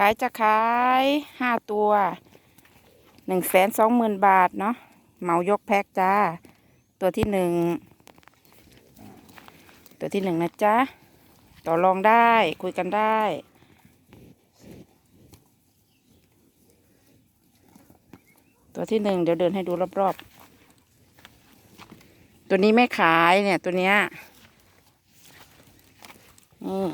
ขายจะขายห้าตัวหนึ่งแสนสองหมื่นบาทเนาะเหมายกแพ็กจ้า ตัวที่หนึ่งตัวที่หนึ่งนะจ๊ะ ต่อรองได้คุยกันได้ตัวที่หนึ่งเดี๋ยวเดินให้ดูรอบๆ ตัวนี้ไม่ขายเนี่ยตัวเนี้ยนี่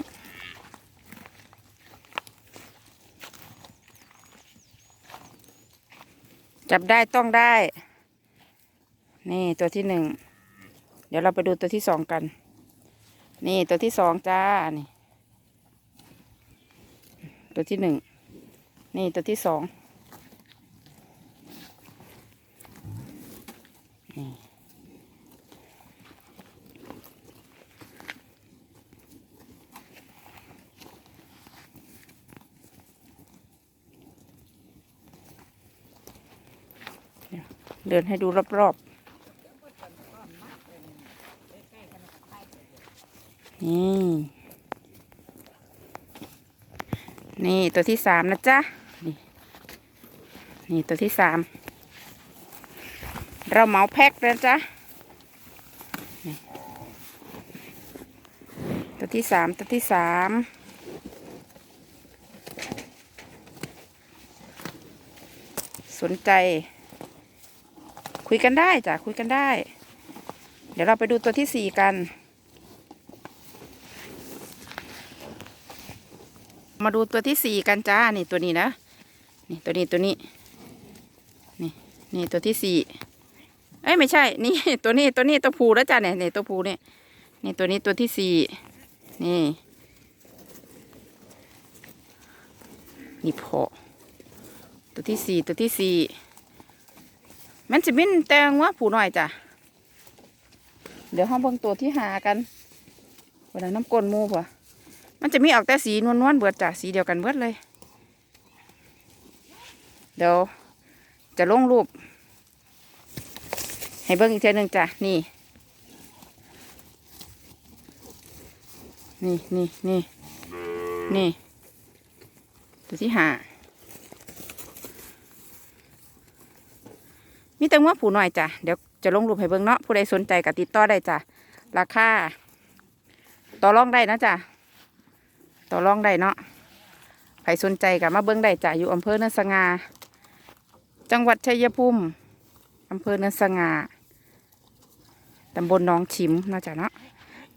จับได้ต้องได้ นี่ตัวที่หนึ่ง เดี๋ยวเราไปดูตัวที่สองกัน นี่ตัวที่สองจ้า นี่ ตัวที่หนึ่ง นี่ตัวที่สอง เดินให้ดูรอบๆ นี่ นี่ตัวที่สามนะจ๊ะ นี่นี่ตัวที่สาม เราเหมาแพ็คแล้วจ้ะตัวที่สามตัวที่สามสนใจ คุยกันได้จ้ะคุยกันได้ เดี๋ยวเราไปดูตัวที่สี่กัน มาดูตัวที่สี่กันจ้านี่ตัวนี้นะนี่ตัวนี้ตัวนี้นี่นี่ตัวที่สี่เอ้ยไม่ใช่ นี่ ตัวนี้ตัวนี้ตัวผูแล้วจ้าเนี่ยนี่ตัวผูเนี่ยนี่ตัวนี้ตัวที่สี่นี่นี่พอตัวที่สี่ตัวที่สี่ มันจะบินแตงว่าผูหน่อยจ้ะ เดี๋ยวห้องเบิ่งตัวที่หากันเวลาน้ำกลนมูผัวมันจะมีออกแต่สีนวลๆเบิดจ้ะสีเดียวกันเบิดเลย เดี๋ยวจะลงรูป ให้เบิ้งอีกเทีหนึ่งจ้ะ นี่ นี่นี่นี่นี่ตัวที่หา มีแต่ว่าผูหน่อยจ้ะเดี๋ยวจะลงรูปให้เบิ้งเนาะผู้ใดสนใจก็ติดต่อได้จ้ะราคาต่อรองได้นะจ้ะต่อรองได้เนาะใครสนใจกับมาเบิ้งได้จ้ะอยู่อำเภอเนินสงาจังหวัดชัยภูมิอำเภอเนินสงาตำบลหนองฉิมนะจ้ะเนาะ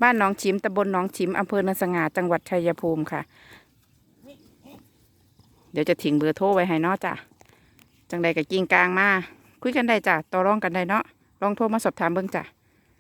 บ้านหนองฉิมตำบลหนองฉิมอำเภอเนินสงาจังหวัดชัยภูมิค่ะ เดี๋ยวจะทิ้งเบอร์โทรไว้ให้เนาะจ้ะจังใดกับกิ่งกลางมา คุยกันได้จ้ะต่อรองกันได้เนาะลองโทรมาสอบถามเบิ้งจ้ะ